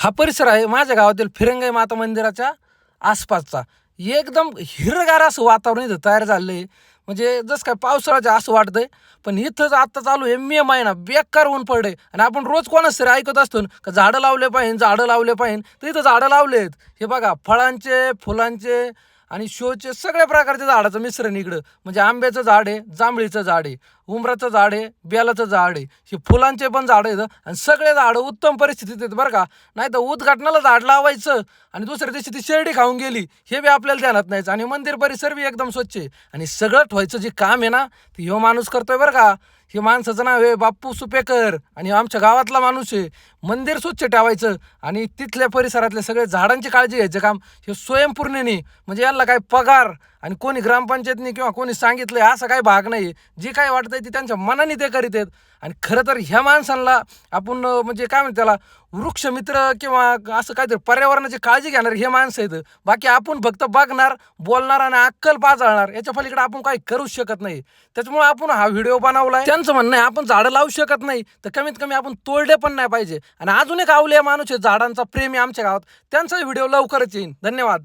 हा परिसर आहे माझ्या गावातील फिरंगाई माता मंदिराच्या आसपासचा. एकदम हिरगार असं वातावरण इथं तयार झालं आहे म्हणजे जसं काय पावसाळ्याचं असं वाटतंय पण इथंच आत्ता चालू आहे. मे महिना बेकार ऊन पडले आणि आपण रोज कोणाच तरी ऐकत असतो ना का झाडं लावले पाहिजे झाडं लावले पाहिजे. तर इथं झाडं लावले आहेत हे बघा फळांचे फुलांचे आणि शोचे सगळ्या प्रकारच्या झाडाचं मिश्रण इकडं. म्हणजे आंब्याचं झाड आहे जांभळीचं झाड आहे. उमराचं झाड आहे बेलाचं झाड आहे हे फुलांचे पण झाडं आहेत आणि सगळे झाडं उत्तम परिस्थितीत आहेत बरं का. नाही तर उद्घाटनाला झाड लावायचं आणि दुसऱ्या दिवशी ती शेरडी खाऊन गेली हे बी आपल्याला ध्यानात नाहीच. आणि मंदिर परिसर बी एकदम स्वच्छ आहे. आणि सगळं ठेवायचं जे काम आहे ना ते ह्यो माणूस करतोय बरं का. हे माणसाचं नाव आहे बाप्पू सुपेकर आणि आमच्या गावातला माणूस आहे. मंदिर स्वच्छ ठेवायचं आणि तिथल्या परिसरातल्या सगळे झाडांची काळजी घ्यायचं काम हे स्वयंपूर्णेने. म्हणजे यांना काय पगार आणि कोणी ग्रामपंचायतनी किंवा कोणी सांगितलंय असा काही भाग नाही. जे काय वाटतंय ते त्यांच्या मनाने ते करीत आहेत. आणि खरं तर ह्या माणसांना आपण म्हणजे काय म्हणते त्याला वृक्षमित्र किंवा असं काहीतरी पर्यावरणाची काळजी घेणार हे माणसं आहेत. बाकी आपण फक्त बघणार बोलणार आणि अक्कल पाजळणार याच्या पलीकडे आपण काही करूच शकत नाही. त्याच्यामुळे आपण हा व्हिडिओ बनवलाय. त्यांचं म्हणणं आहे आपण झाडं लावू शकत नाही. तर कमीत कमी आपण तोडले पण नाही पाहिजे. आणि अजून एक आवले माणूस आहे झाडांचा प्रेमी आमच्या गावात. त्यांचा व्हिडिओ लवकरच येईन. धन्यवाद.